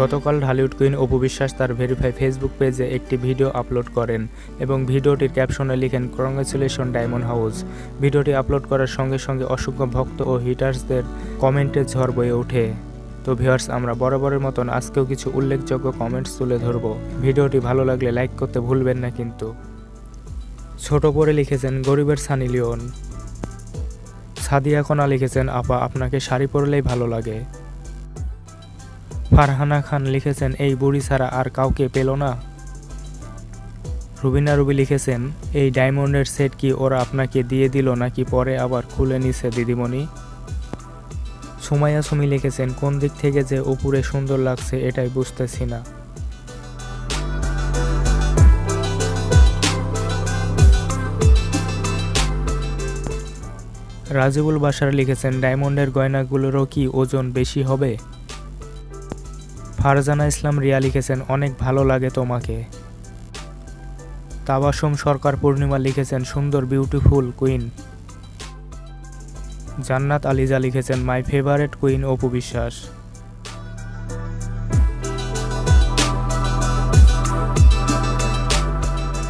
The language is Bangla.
গতকাল ঢালিউড কুইন অপু বিশ্বাস তার ভেরিফাই ফেসবুক পেজে একটি ভিডিও আপলোড করেন এবং ভিডিওটির ক্যাপশনে লিখেন কংগ্রেচুলেশন ডায়মন্ড হাউস ভিডিওটি আপলোড করার সঙ্গে সঙ্গে অসংখ্য ভক্ত ও হিটার্সদের কমেন্টের ঝড় বয়ে ওঠে। তো ভিউয়ার্স, আমরা বরাবরের মতন আজকেও কিছু উল্লেখযোগ্য কমেন্টস তুলে ধরব। ভিডিওটি ভালো লাগলে লাইক করতে ভুলবেন না কিন্তু। ছোট করে লিখেছেন, গরিবের সানি লিওন। সাদিয়া কণা লিখেছেন, আপা, আপনাকে শাড়ি পরলেই ভালো লাগে। ফারহানা খান লিখেছেন, এই বুড়ি ছাড়া আর কাউকে পেল না? রুবিনা রুবি লিখেছেন, এই ডায়মন্ডের সেট কি ওরা আপনাকে দিয়ে দিল নাকি পরে আবার খুলে নিছে দিদিমণি? সুমাইয়া সুমি লিখেছেন, কোন দিক থেকে যে উপরে সুন্দর লাগছে এটাই বুঝতেছি না। রাজিবুল বাসার লিখেছেন, ডায়মন্ডের গয়নাগুলোরও কি ওজন বেশি হবে? ফারজানা ইসলাম রিয়া লিখেছেন, অনেক ভালো লাগে তোমাকে। তাবাসম সরকার পূর্ণিমা লিখেছেন, সুন্দর বিউটিফুল কুইন জান্নাত আলিজা লিখেছেন my favourite queen Apu Biswas.